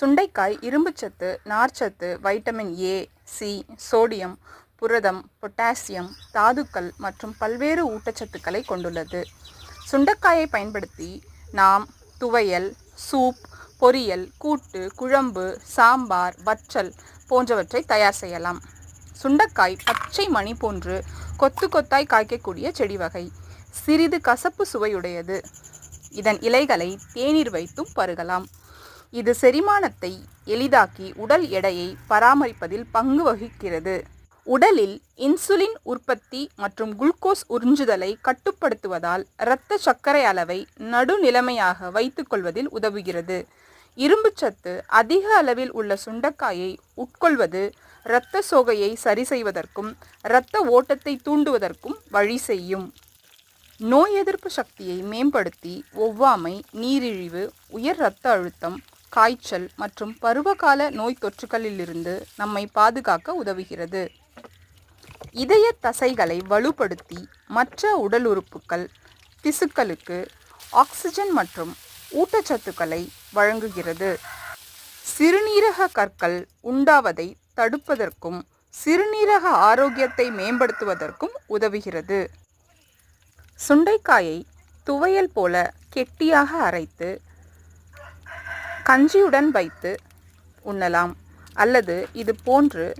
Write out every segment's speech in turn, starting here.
சுண்டைக்காய் இரும்புச்சத்து நார்ச்சத்து வைட்டமின் ஏ சி சோடியம் புரதம் பொட்டாசியம் தாதுக்கள் மற்றும் பல்வேறு ஊட்டச்சத்துக்களை கொண்டுள்ளது. சுண்டைக்காயை பயன்படுத்தி நாம் துவையல் சூப் பொரியல் கூட்டு குழம்பு சாம்பார் வற்றல் போன்றவற்றை தயார் செய்யலாம். சுண்டைக்காய் பச்சை மணி போன்று கொத்து கொத்தாய் காய்க்கக்கூடிய செடி வகை. சிறிது கசப்பு சுவையுடையது. இதன் இலைகளை தேநீர் வைத்தும் பருகலாம். இது செரிமானத்தை எளிதாக்கி உடல் எடையை பராமரிப்பதில் பங்கு வகிக்கிறது. உடலில் இன்சுலின் உற்பத்தி மற்றும் குளுக்கோஸ் உறிஞ்சுதலை கட்டுப்படுத்துவதால் இரத்த சர்க்கரை அளவை நடுநிலைமையாக வைத்துக்கொள்வதில் உதவுகிறது. இரும்புச்சத்து அதிக அளவில் உள்ள சுண்டக்காயை உட்கொள்வது இரத்த சோகையை சரி செய்வதற்கும் இரத்த ஓட்டத்தை தூண்டுவதற்கும் வழி செய்யும். நோய் எதிர்ப்பு சக்தியை மேம்படுத்தி ஒவ்வாமை நீரிழிவு உயர் இரத்த அழுத்தம் காய்ச்சல் மற்றும் பருவகால நோய் தொற்றுகளிலிருந்து நம்மை பாதுகாக்க உதவுகிறது. இதய தசைகளை வலுப்படுத்தி மற்ற உடல் உறுப்புகள் திசுக்களுக்கு ஆக்சிஜன் மற்றும் ஊட்டச்சத்துக்களை வழங்குகிறது. சிறுநீரக கற்கள் உண்டாவதை தடுப்பதற்கும் சிறுநீரக ஆரோக்கியத்தை மேம்படுத்துவதற்கும் உதவுகிறது. சுண்டைக்காயை துவையல் போல கெட்டியாக அரைத்து கஞ்சியுடன் வைத்து உண்ணலாம். அல்லது இது போன்று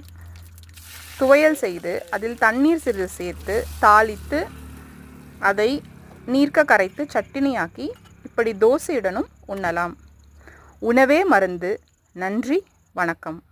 துவையல் செய்து அதில் தண்ணீர் சிறிது சேர்த்து தாளித்து அதை நீர்க்க கரைத்து சட்டினியாக்கி இப்படி தோசையுடனும் உண்ணலாம். உணவே மருந்து. நன்றி. வணக்கம்.